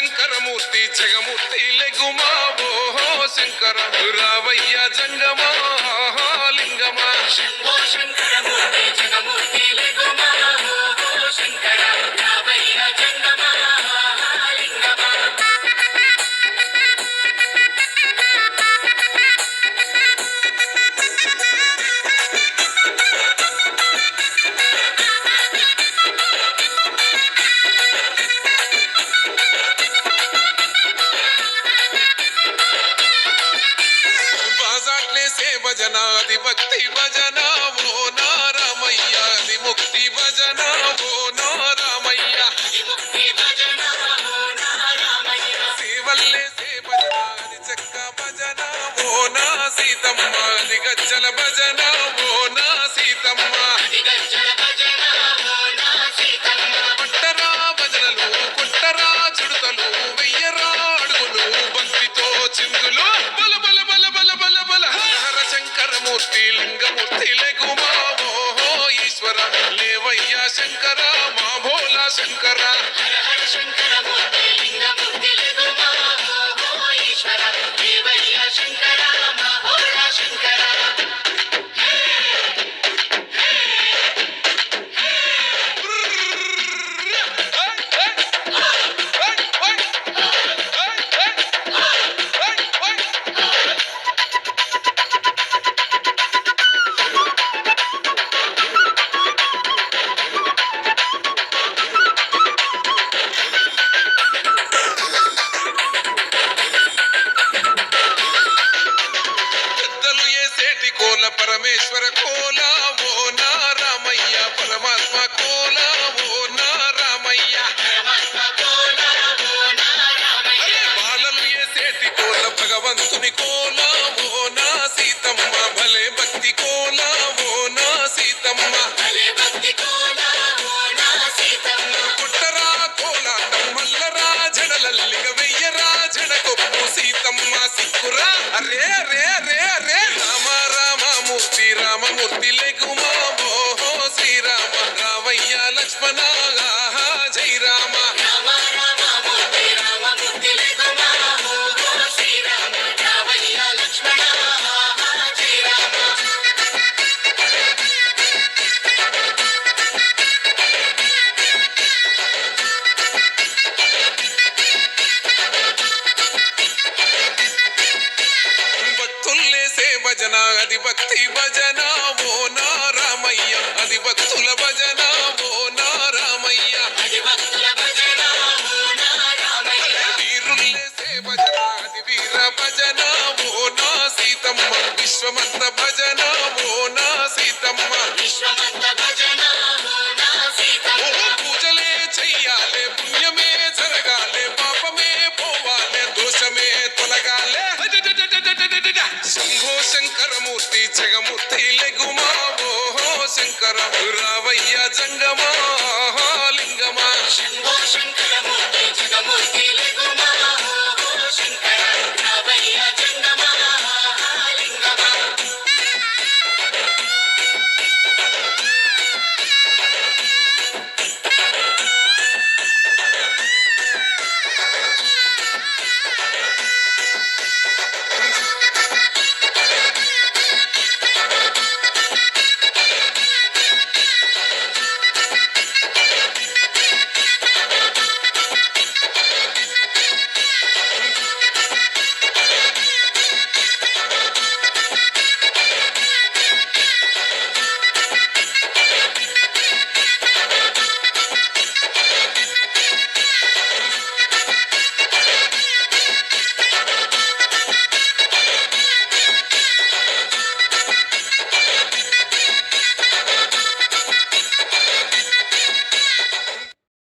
శంకరమూర్తి జగమూర్తి లెగుమా. ఓహో శంకర రావయ్య జంగమా. లింగమా. భజనాది భక్తి భజన ఓ నారామయ్యాది ముక్తి భజన ఓ నారామయ్య చెక్క భజన ఓ నా సీతమ్మ అది గజ్జల భజన ఓ నా సీతమ్మ. కొట్టరా భజనలు కొట్టరా చుడతలు వెయ్యరా అడుగులు భక్తితో చిందులు బలబ తెలుగు మావో ఈశ్వర లేవయ్యా శంకర మా భోలా శంకర శంకర. ఈశ్వర కోలా ఓ నా పరమాత్మ కోలా ఓ కోల భగవంతుని కోలా ఓ నా సీతమ్మ భలే భక్తి కోలా ఓ నా సీతమ్మ. అరే అరే జయ రామ భక్తుల్లేసే భజన అది భక్తి భజన ఓ నారామయ్య అది భక్తుల భజన సీతమ్మ విశ్వమస్త భజన మోన సీతమ్మ విశ్వమస్త భజన పూజలే చెయ్యాలే పుణ్యమే జరగాలే పాపమే పోవాలే దోషమే తొలగాలే శంభో శంకరమూర్తి జగమూర్తి లెగుమా ఓహో శంకర రావయ్య జంగమా లింగమా శంభో శంకర